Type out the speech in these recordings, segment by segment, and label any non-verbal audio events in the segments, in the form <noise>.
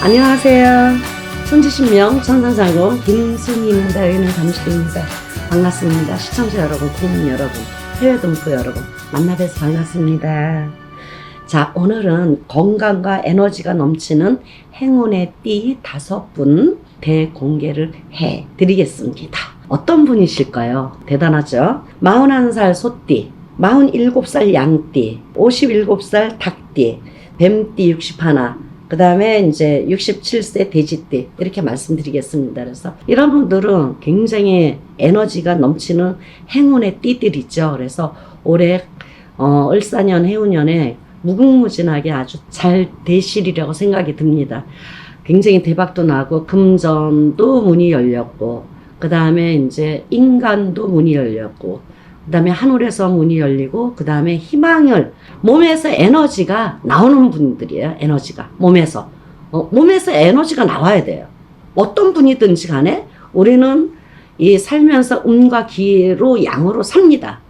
안녕하세요. 천지신명 천상장군 김순희입니다. 여기는 잠실입니다. 반갑습니다. 시청자 여러분, 국민 여러분, 해외 동포 여러분 만나뵈서 반갑습니다. 자, 오늘은 건강과 에너지가 넘치는 행운의 띠 다섯 분 대공개를 해 드리겠습니다. 어떤 분이실까요? 대단하죠? 41살 소띠, 47살 양띠, 57살 닭띠, 뱀띠 61, 그 다음에 이제 67세 돼지띠 이렇게 말씀드리겠습니다. 그래서 이런 분들은 굉장히 에너지가 넘치는 행운의 띠들이죠. 그래서 올해 어, 을사년 해운년에 무궁무진하게 아주 잘 되시리라고 생각이 듭니다. 굉장히 대박도 나고 금전도 문이 열렸고 그 다음에 이제 인간도 문이 열렸고 그 다음에 하늘에서 문이 열리고 그 다음에 희망을 몸에서 에너지가 나오는 분들이에요. 에너지가 몸에서 어, 몸에서 에너지가 나와야 돼요. 어떤 분이든지 간에 우리는 이 살면서 음과 기로 양으로 삽니다.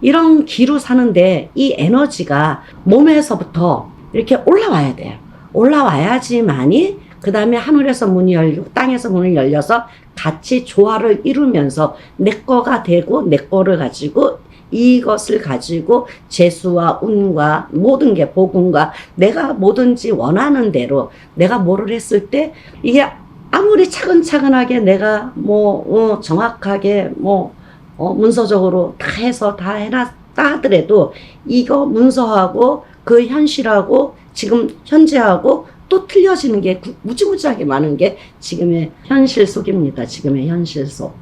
이런 기로 사는데 이 에너지가 몸에서부터 이렇게 올라와야 돼요. 올라와야지만이 그 다음에 하늘에서 문이 열리고 땅에서 문이 열려서 같이 조화를 이루면서 내 거가 되고 내 거를 가지고 이것을 가지고 재수와 운과 모든 게 복운과 내가 뭐든지 원하는 대로 내가 뭐를 했을 때 이게 아무리 차근차근하게 내가 뭐 어, 정확하게 뭐 어, 문서적으로 다 해서 다 해놨다 하더라도 이거 문서하고 그 현실하고 지금 현재하고 또 틀려지는 게 구- 무지무지하게 많은 게 지금의 현실 속입니다. 지금의 현실 속.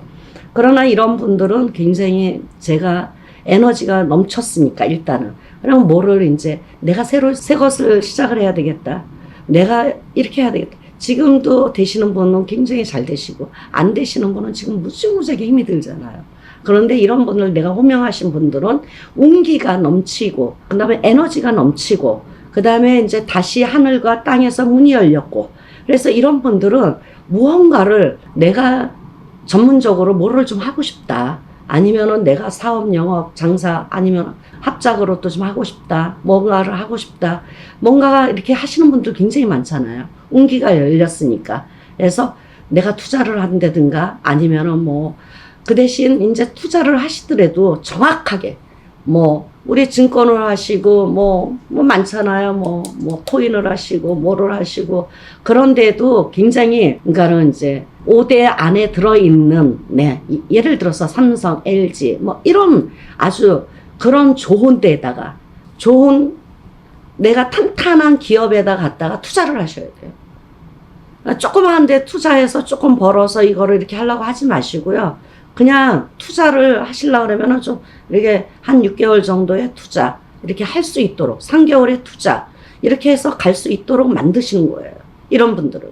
그러나 이런 분들은 굉장히 제가 에너지가 넘쳤으니까 일단은 그럼 뭐를 이제 내가 새로 새 것을 시작을 해야 되겠다. 내가 이렇게 해야 되겠다. 지금도 되시는 분은 굉장히 잘 되시고 안 되시는 분은 지금 무지무지하게 힘이 들잖아요. 그런데 이런 분을 내가 호명하신 분들은 운기가 넘치고 그다음에 에너지가 넘치고 그 다음에 이제 다시 하늘과 땅에서 문이 열렸고 그래서 이런 분들은 무언가를 내가 전문적으로 뭐를 좀 하고 싶다. 아니면은 내가 사업, 영업, 장사, 아니면 합작으로 또 좀 하고 싶다. 뭔가를 하고 싶다. 뭔가가 이렇게 하시는 분들 굉장히 많잖아요. 운기가 열렸으니까. 그래서 내가 투자를 한다든가 아니면은 뭐, 그 대신 이제 투자를 하시더라도 정확하게 뭐, 우리 증권을 하시고 뭐, 뭐 많잖아요. 뭐, 뭐 코인을 하시고 뭐를 하시고 그런데도 굉장히 그러니까는 이제 5대 안에 들어 있는 네 이- 예를 들어서 삼성, LG 뭐 이런 아주 그런 좋은 데다가 좋은 내가 탄탄한 기업에다 갖다가 투자를 하셔야 돼요. 그러니까 조그마한 데 투자해서 조금 벌어서 이거를 이렇게 하려고 하지 마시고요. 그냥 투자를 하시려고 그러면은 좀 이렇게 한 6개월 정도의 투자 이렇게 할 수 있도록 3개월의 투자 이렇게 해서 갈 수 있도록 만드시는 거예요. 이런 분들은.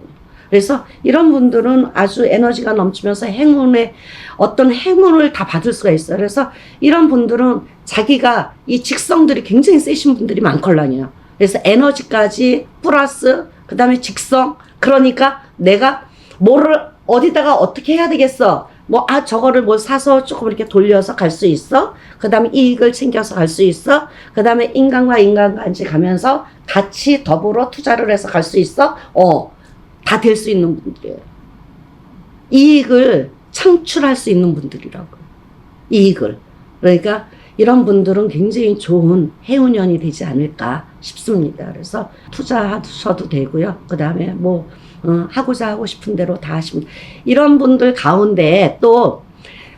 그래서 이런 분들은 아주 에너지가 넘치면서 행운의 어떤 행운을 다 받을 수가 있어요. 그래서 이런 분들은 자기가 이 직성들이 굉장히 세신 분들이 많걸랑이요. 그래서 에너지까지 플러스 그 다음에 직성 그러니까 내가 뭐를 어디다가 어떻게 해야 되겠어. 뭐, 아, 저거를 뭐 사서 조금 이렇게 돌려서 갈 수 있어. 그 다음에 이익을 챙겨서 갈 수 있어. 그 다음에 인간과 인간까지 가면서 같이 더불어 투자를 해서 갈 수 있어. 어, 다 될 수 있는 분들이에요. 이익을 창출할 수 있는 분들이라고. 이익을. 그러니까 이런 분들은 굉장히 좋은 해운년이 되지 않을까 싶습니다. 그래서 투자하셔도 되고요. 그 다음에 뭐, 어, 하고자 하고 싶은 대로 다 하시면. 이런 분들 가운데 또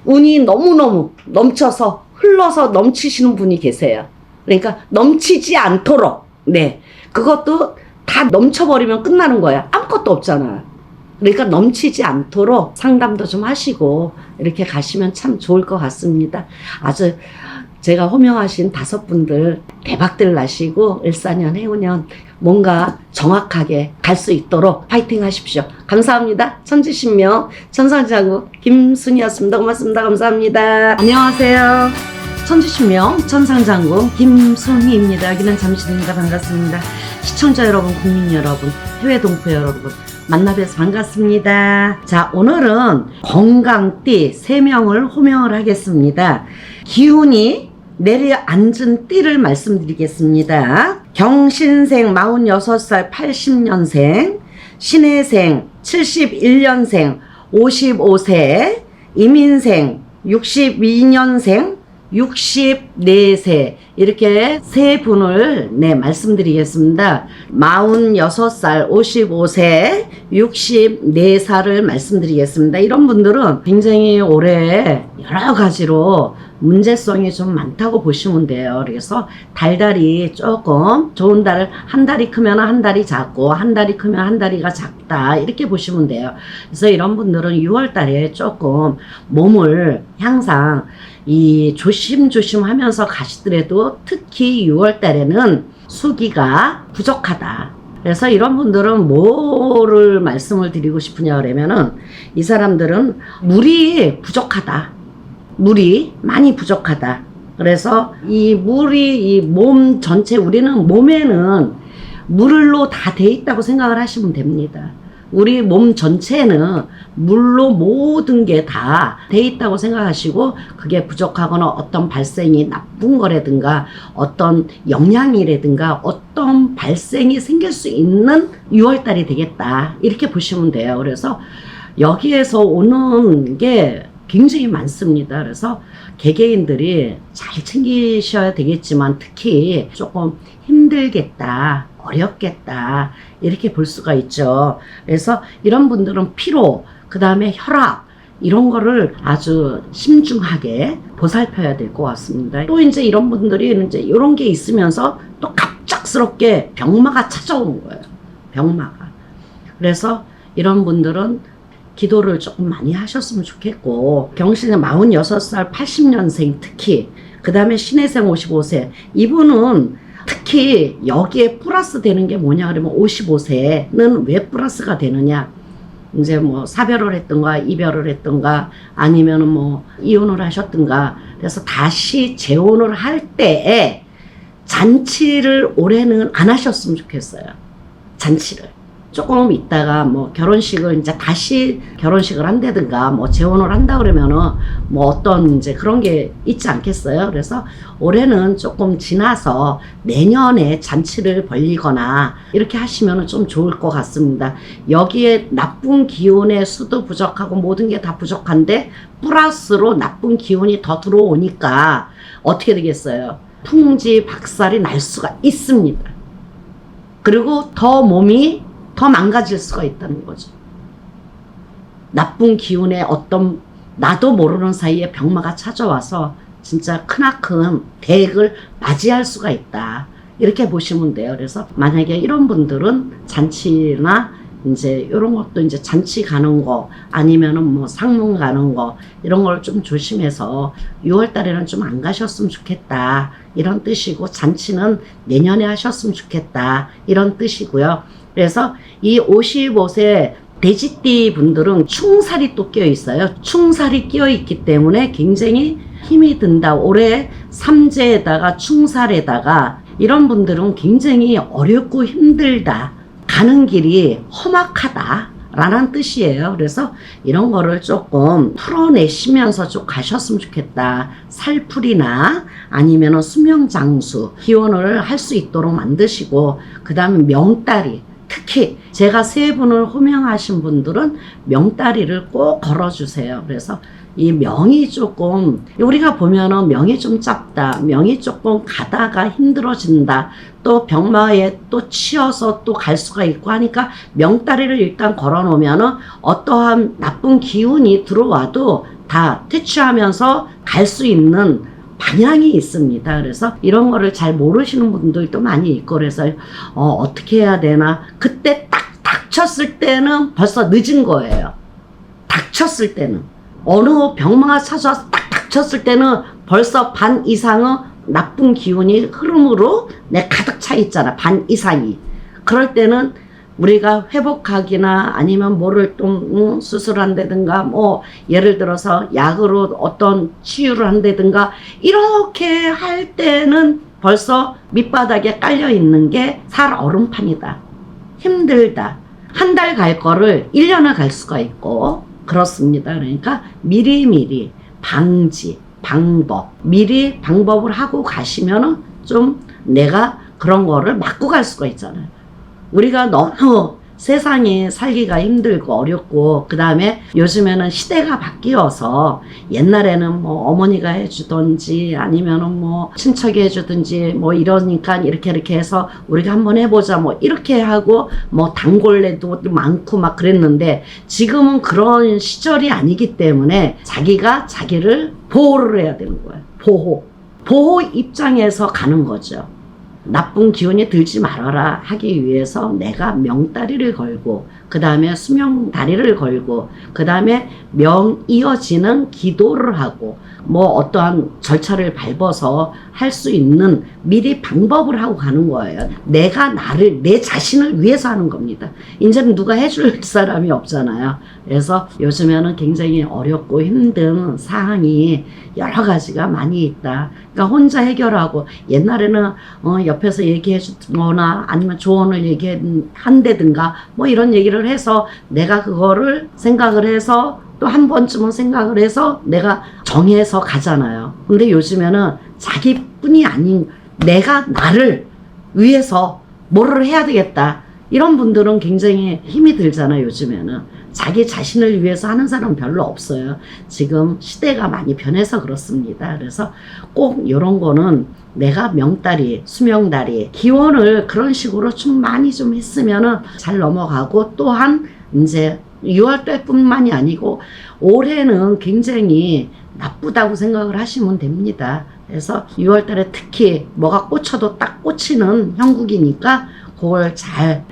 운이 너무너무 넘쳐서 흘러서 넘치시는 분이 계세요. 그러니까 넘치지 않도록, 네. 그것도 다 넘쳐버리면 끝나는 거야. 아무것도 없잖아. 그러니까 넘치지 않도록 상담도 좀 하시고 이렇게 가시면 참 좋을 것 같습니다. 아주 제가 호명하신 다섯 분들 대박들 나시고 일사년 해운년 뭔가 정확하게 갈 수 있도록 파이팅 하십시오. 감사합니다. 천지신명 천상자구 김순이었습니다. 고맙습니다. 감사합니다. 안녕하세요. 천지신명 천상장군 김순희입니다. 여기는 잠실입니다. 반갑습니다. 시청자 여러분, 국민 여러분, 해외 동포 여러분 만나뵈서 반갑습니다. 자, 오늘은 건강띠 3명을 호명을 하겠습니다. 기운이 내려앉은 띠를 말씀드리겠습니다. 경신생 46살 80년생 신혜생 71년생 55세, 이민생 62년생 64세 이렇게 세 분을 네 말씀드리겠습니다. 46살, 55세, 64살을 말씀드리겠습니다. 이런 분들은 굉장히 올해 여러 가지로 문제성이 좀 많다고 보시면 돼요. 그래서 달달이 조금 좋은 달을 한 달이 크면 한 달이 작고 한 달이 크면 한 달이가 작다 이렇게 보시면 돼요. 그래서 이런 분들은 6월 달에 조금 몸을 항상 이 조심조심 하면서 가시더라도 특히 6월 달에는 수기가 부족하다. 그래서 이런 분들은 뭐를 말씀을 드리고 싶으냐 그러면은 이 사람들은 물이 부족하다. 물이 많이 부족하다. 그래서 이 물이 이 몸 전체 우리는 몸에는 물로 다 돼 있다고 생각을 하시면 됩니다. 우리 몸 전체는 물로 모든 게 다 돼 있다고 생각하시고 그게 부족하거나 어떤 발생이 나쁜 거라든가 어떤 영향이라든가 어떤 발생이 생길 수 있는 6월달이 되겠다 이렇게 보시면 돼요. 그래서 여기에서 오는 게 굉장히 많습니다. 그래서 개개인들이 잘 챙기셔야 되겠지만 특히 조금 힘들겠다, 어렵겠다, 이렇게 볼 수가 있죠. 그래서 이런 분들은 피로, 그 다음에 혈압, 이런 거를 아주 심중하게 보살펴야 될 것 같습니다. 또 이제 이런 분들이 이제 이런 게 있으면서 또 갑작스럽게 병마가 찾아오는 거예요. 병마가. 그래서 이런 분들은 기도를 조금 많이 하셨으면 좋겠고 경신의 46살 80년생 특히 그 다음에 신혜생 55세 이분은 특히 여기에 플러스 되는 게 뭐냐 그러면 55세는 왜 플러스가 되느냐? 이제 뭐 사별을 했던가 이별을 했던가 아니면은 뭐 이혼을 하셨던가 그래서 다시 재혼을 할 때에 잔치를 올해는 안 하셨으면 좋겠어요. 잔치를 조금 있다가 뭐 결혼식을 이제 다시 결혼식을 한다든가 뭐 재혼을 한다 그러면은 뭐 어떤 이제 그런 게 있지 않겠어요? 그래서 올해는 조금 지나서 내년에 잔치를 벌리거나 이렇게 하시면은 좀 좋을 것 같습니다. 여기에 나쁜 기운의 수도 부족하고 모든 게 다 부족한데 플러스로 나쁜 기운이 더 들어오니까 어떻게 되겠어요? 풍지 박살이 날 수가 있습니다. 그리고 더 몸이 더 망가질 수가 있다는 거죠. 나쁜 기운의 어떤 나도 모르는 사이에 병마가 찾아와서 진짜 크나큰 대액을 맞이할 수가 있다. 이렇게 보시면 돼요. 그래서 만약에 이런 분들은 잔치나 이제 이런 것도 이제 잔치 가는 거 아니면은 뭐 상문 가는 거 이런 걸 좀 조심해서 6월 달에는 좀 안 가셨으면 좋겠다. 이런 뜻이고 잔치는 내년에 하셨으면 좋겠다. 이런 뜻이고요. 그래서 이 55세 돼지띠 분들은 충살이 또 끼어 있어요. 충살이 끼어 있기 때문에 굉장히 힘이 든다. 올해 삼재에다가 충살에다가 이런 분들은 굉장히 어렵고 힘들다. 가는 길이 험악하다. 라는 뜻이에요. 그래서 이런 거를 조금 풀어내시면서 좀 가셨으면 좋겠다. 살풀이나 아니면 수명장수, 기원을 할 수 있도록 만드시고, 그 다음에 명다리, 특히 제가 세 분을 호명하신 분들은 명다리를 꼭 걸어주세요. 그래서 이 명이 조금 우리가 보면은 명이 좀 짧다 명이 조금 가다가 힘들어진다 또 병마에 또 치여서 또 갈 수가 있고 하니까 명다리를 일단 걸어 놓으면은 어떠한 나쁜 기운이 들어와도 다 퇴치하면서 갈 수 있는 방향이 있습니다. 그래서 이런 거를 잘 모르시는 분들도 많이 있고 그래서 어, 어떻게 해야 되나 그때 딱 닥쳤을 때는 벌써 늦은 거예요. 닥쳤을 때는 어느 병마가 찾아와서 딱 닥쳤을 때는 벌써 반 이상은 나쁜 기운이 흐름으로 내 가득 차 있잖아. 반 이상이. 그럴 때는 우리가 회복하기나 아니면 뭐를 좀 음, 수술한다든가 뭐 예를 들어서 약으로 어떤 치유를 한다든가 이렇게 할 때는 벌써 밑바닥에 깔려 있는 게 살 얼음판이다. 힘들다. 한 달 갈 거를 1년을 갈 수가 있고 그렇습니다. 그러니까 미리미리 방지, 방법, 미리 방법을 하고 가시면은 좀 내가 그런 거를 막고 갈 수가 있잖아요. 우리가 너무 세상에 살기가 힘들고 어렵고 그 다음에 요즘에는 시대가 바뀌어서 옛날에는 뭐 어머니가 해주던지 아니면은 뭐 친척이 해주든지 뭐 이러니까 이렇게 이렇게 해서 우리가 한번 해보자 뭐 이렇게 하고 뭐 단골레도 많고 막 그랬는데 지금은 그런 시절이 아니기 때문에 자기가 자기를 보호를 해야 되는 거예요. 보호. 보호 입장에서 가는 거죠. 나쁜 기운이 들지 말아라 하기 위해서 내가 명다리를 걸고 그 다음에 수명다리를 걸고 그 다음에 명 이어지는 기도를 하고 뭐 어떠한 절차를 밟아서 할 수 있는 미리 방법을 하고 가는 거예요. 내가 나를 내 자신을 위해서 하는 겁니다. 이제는 누가 해줄 사람이 없잖아요. 그래서 요즘에는 굉장히 어렵고 힘든 사항이 여러 가지가 많이 있다. 그러니까 혼자 해결하고 옛날에는 어, 옆에서 얘기해 주거나 아니면 조언을 얘기한다든가 뭐 이런 얘기를 해서 내가 그거를 생각을 해서 또 한 번쯤은 생각을 해서 내가 정해서 가잖아요. 근데 요즘에는 자기뿐이 아닌 내가 나를 위해서 뭐를 해야 되겠다. 이런 분들은 굉장히 힘이 들잖아요, 요즘에는. 자기 자신을 위해서 하는 사람은 별로 없어요. 지금 시대가 많이 변해서 그렇습니다. 그래서 꼭 이런 거는 내가 명다리, 수명다리, 기원을 그런 식으로 좀 많이 좀 했으면은 잘 넘어가고 또한 이제 6월달 뿐만이 아니고 올해는 굉장히 나쁘다고 생각을 하시면 됩니다. 그래서 6월달에 특히 뭐가 꽂혀도 딱 꽂히는 형국이니까 그걸 잘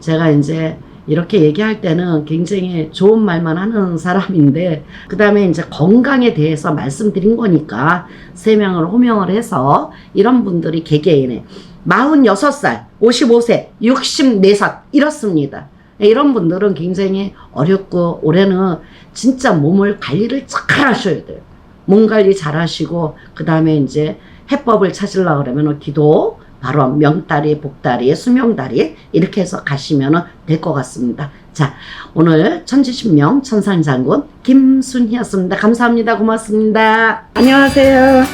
제가 이제 이렇게 얘기할 때는 굉장히 좋은 말만 하는 사람인데 그 다음에 이제 건강에 대해서 말씀드린 거니까 세 명을 호명을 해서 이런 분들이 개개인에 46살, 55세, 64살 이렇습니다. 이런 분들은 굉장히 어렵고 올해는 진짜 몸을 관리를 잘 하셔야 돼요. 몸 관리 잘 하시고 그 다음에 이제 해법을 찾으려고 그러면 기도 바로 명다리, 복다리, 수명다리 이렇게 해서 가시면 될 것 같습니다. 자 오늘 천지신명 천상장군 김순희였습니다. 감사합니다. 고맙습니다. 안녕하세요.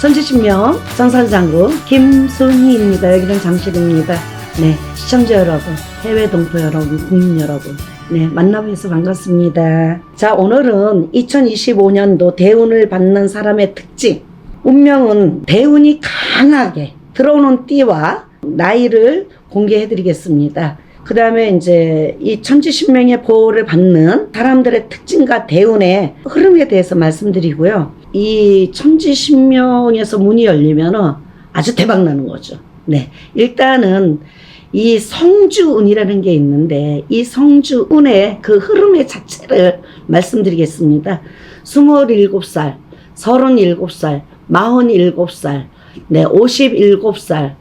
천지신명 천상장군 김순희입니다. 여기는 장실입니다. 네 시청자 여러분, 해외 동포 여러분, 국민 여러분. 네, 만나뵈서 반갑습니다. 자, 오늘은 2025년도 대운을 받는 사람의 특징. 운명은 대운이 강하게 들어오는 띠와 나이를 공개해 드리겠습니다. 그 다음에 이제 이 천지신명의 보호를 받는 사람들의 특징과 대운의 흐름에 대해서 말씀드리고요. 이 천지신명에서 문이 열리면은 아주 대박 나는 거죠. 네. 일단은 이 성주운이라는 게 있는데 이 성주운의 그 흐름의 자체를 말씀드리겠습니다. 27살, 37살, 47살, 네, 57살,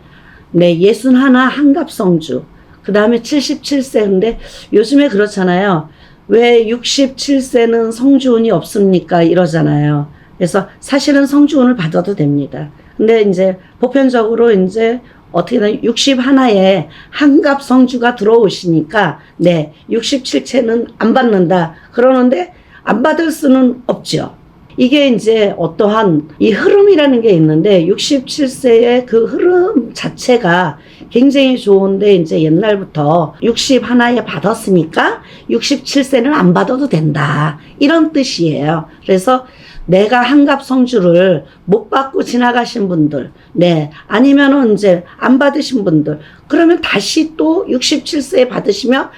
네, 61 한갑성주, 그 다음에 77세. 근데 요즘에 그렇잖아요. 왜 67세는 성주운이 없습니까? 이러잖아요. 그래서 사실은 성주운을 받아도 됩니다. 근데 이제 보편적으로 이제 어떻게든 61에 한갑 성주가 들어오시니까 네 67채는 안 받는다 그러는데 안 받을 수는 없죠. 이게 이제 어떠한 이 흐름이라는 게 있는데 67세의 그 흐름 자체가 굉장히 좋은데 이제 옛날부터 61에 받았으니까 67세는 안 받아도 된다. 이런 뜻이에요. 그래서 내가 한갑 성주를 못 받고 지나가신 분들, 네, 아니면은 이제 안 받으신 분들, 그러면 다시 또 67세에 받으시면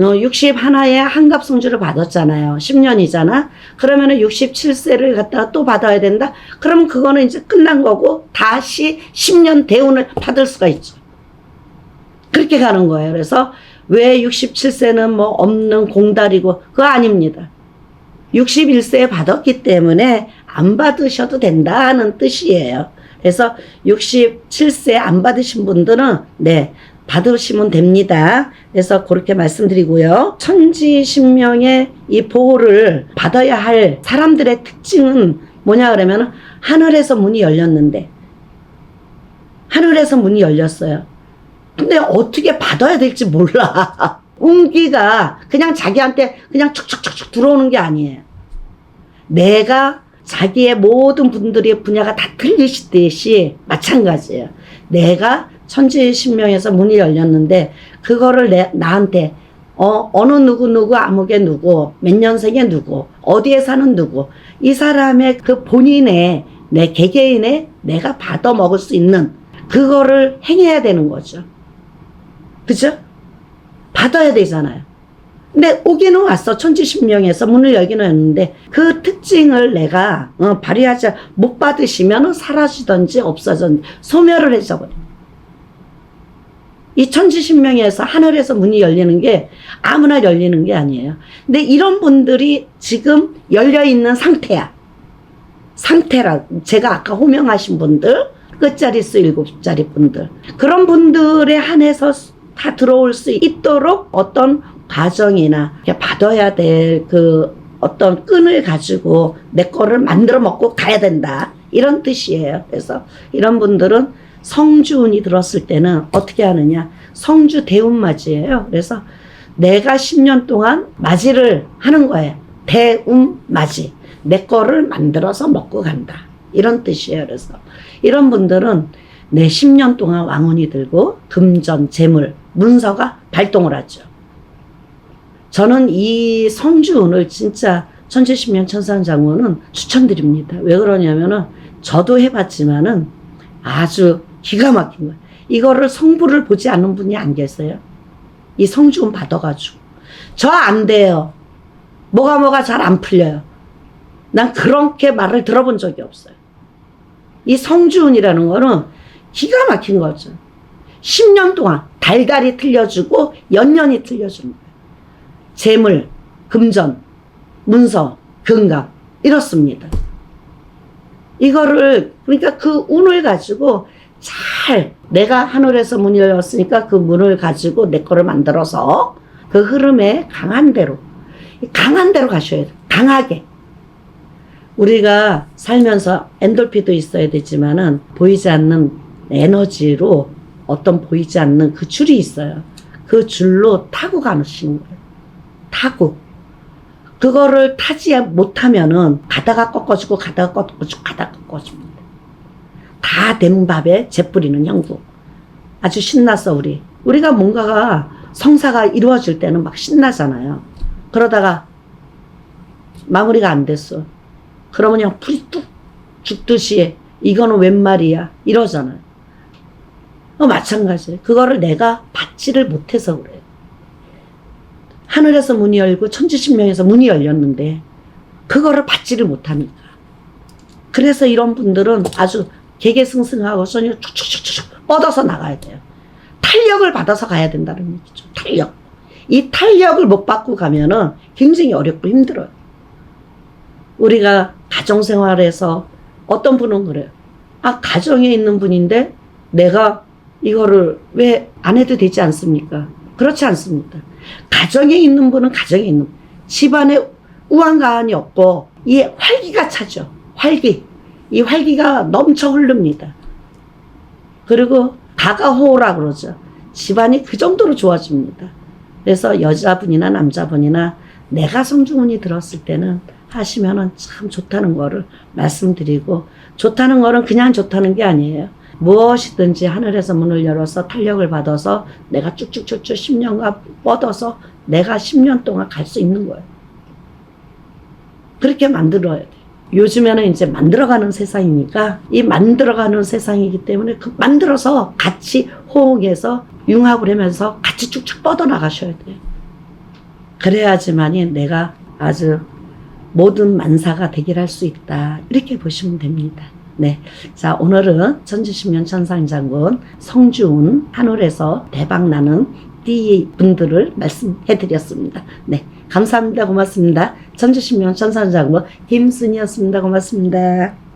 어, 61에 한갑 성주를 받았잖아요. 10년이잖아. 그러면은 67세를 갖다가 또 받아야 된다? 그러면 그거는 이제 끝난 거고, 다시 10년 대운을 받을 수가 있죠. 그렇게 가는 거예요. 그래서 왜 67세는 뭐 없는 공달이고, 그거 아닙니다. 61세에 받았기 때문에 안 받으셔도 된다는 뜻이에요. 그래서 67세 안 받으신 분들은 네 받으시면 됩니다. 그래서 그렇게 말씀드리고요. 천지신명의 이 보호를 받아야 할 사람들의 특징은 뭐냐 그러면 하늘에서 문이 열렸는데 하늘에서 문이 열렸어요. 근데 어떻게 받아야 될지 몰라. <laughs> 운기가 그냥 자기한테 그냥 촉촉촉촉 들어오는 게 아니에요. 내가 자기의 모든 분들의 분야가 다 틀리시듯이 마찬가지예요. 내가 천지 신명에서 문이 열렸는데 그거를 내, 나한테 어, 어느 누구 누구 아무개 누구 몇 년생의 누구 어디에 사는 누구 이 사람의 그 본인의 내 개개인의 내가 받아 먹을 수 있는 그거를 행해야 되는 거죠. 그죠? 받아야 되잖아요. 근데 오기는 왔어. 천지신명에서 문을 열기는 했는데 그 특징을 내가 어, 발휘하지 못 받으시면 사라지든지 없어졌든지 소멸을 해줘버려. 이 천지신명에서 하늘에서 문이 열리는 게 아무나 열리는 게 아니에요. 근데 이런 분들이 지금 열려 있는 상태야. 상태라 제가 아까 호명하신 분들 끝자리 수 일곱 자리 분들 그런 분들에 한해서 다 들어올 수 있도록 어떤 과정이나 받아야 될 그 어떤 끈을 가지고 내 거를 만들어 먹고 가야 된다 이런 뜻이에요. 그래서 이런 분들은 성주운이 들었을 때는 어떻게 하느냐 성주 대운맞이에요. 그래서 내가 10년 동안 맞이를 하는 거예요. 대운맞이. 내 거를 만들어서 먹고 간다. 이런 뜻이에요. 그래서 이런 분들은 내 10년 동안 왕운이 들고 금전, 재물, 문서가 발동을 하죠. 저는 이 성주운을 진짜 천재신명 천상장군은 추천드립니다. 왜 그러냐면은 저도 해봤지만은 아주 기가 막힌 거예요. 이거를 성부를 보지 않는 분이 안 계세요. 이 성주운 받아가지고. 저 안 돼요. 뭐가 뭐가 잘 안 풀려요. 난 그렇게 말을 들어본 적이 없어요. 이 성주운이라는 거는 기가 막힌 거죠. 10년 동안 달달이 틀려주고 연년이 틀려주는 거예요. 재물, 금전, 문서, 건강 이렇습니다. 이거를 그러니까 그 운을 가지고 잘 내가 하늘에서 문이 열렸으니까 그 문을 가지고 내 거를 만들어서 그 흐름에 강한 대로 강한 대로 가셔야 돼요. 강하게. 우리가 살면서 엔돌피도 있어야 되지만은 보이지 않는 에너지로 어떤 보이지 않는 그 줄이 있어요. 그 줄로 타고 가시는 거예요. 타고. 그거를 타지 못하면은 가다가 꺾어지고 가다가 꺾어지고 가다가 꺾어집니 다. 다된 밥에 재 뿌리는 형국. 아주 신났어 우리. 우리가 뭔가가 성사가 이루어질 때는 막 신나잖아요. 그러다가 마무리가 안 됐어. 그러면 그냥 풀이 뚝 죽듯이 이거는 웬 말이야 이러잖아요. 어, 마찬가지. 그거를 내가 받지를 못해서 그래요. 하늘에서 문이 열고 천지신명에서 문이 열렸는데 그거를 받지를 못하니까. 그래서 이런 분들은 아주 개개승승하고 손이 축축축축 뻗어서 나가야 돼요. 탄력을 받아서 가야 된다는 얘기죠. 탄력. 이 탄력을 못 받고 가면은 굉장히 어렵고 힘들어요. 우리가 가정생활에서 어떤 분은 그래요. 아, 가정에 있는 분인데 내가 이거를 왜 안 해도 되지 않습니까? 그렇지 않습니다. 가정에 있는 분은 가정에 있는 분. 집안에 우한가한이 없고 이 활기가 차죠. 활기. 이 활기가 넘쳐 흐릅니다. 그리고 가가호라 그러죠. 집안이 그 정도로 좋아집니다. 그래서 여자분이나 남자분이나 내가 성주문이 들었을 때는 하시면은 참 좋다는 거를 말씀드리고 좋다는 거는 그냥 좋다는 게 아니에요. 무엇이든지 하늘에서 문을 열어서 탄력을 받아서 내가 쭉쭉쭉쭉 10년간 뻗어서 내가 10년 동안 갈 수 있는 거예요. 그렇게 만들어야 돼. 요즘에는 이제 만들어가는 세상이니까 이 만들어가는 세상이기 때문에 그 만들어서 같이 호응해서 융합을 하면서 같이 쭉쭉 뻗어나가셔야 돼요. 그래야지만이 내가 아주 모든 만사가 대결할 수 있다. 이렇게 보시면 됩니다. 네. 자, 오늘은 천지신명 천상장군 성주운 하늘에서 대박 나는 띠 분들을 말씀해 드렸습니다. 네. 감사합니다. 고맙습니다. 천지신명 천상장군 김순이었습니다. 고맙습니다.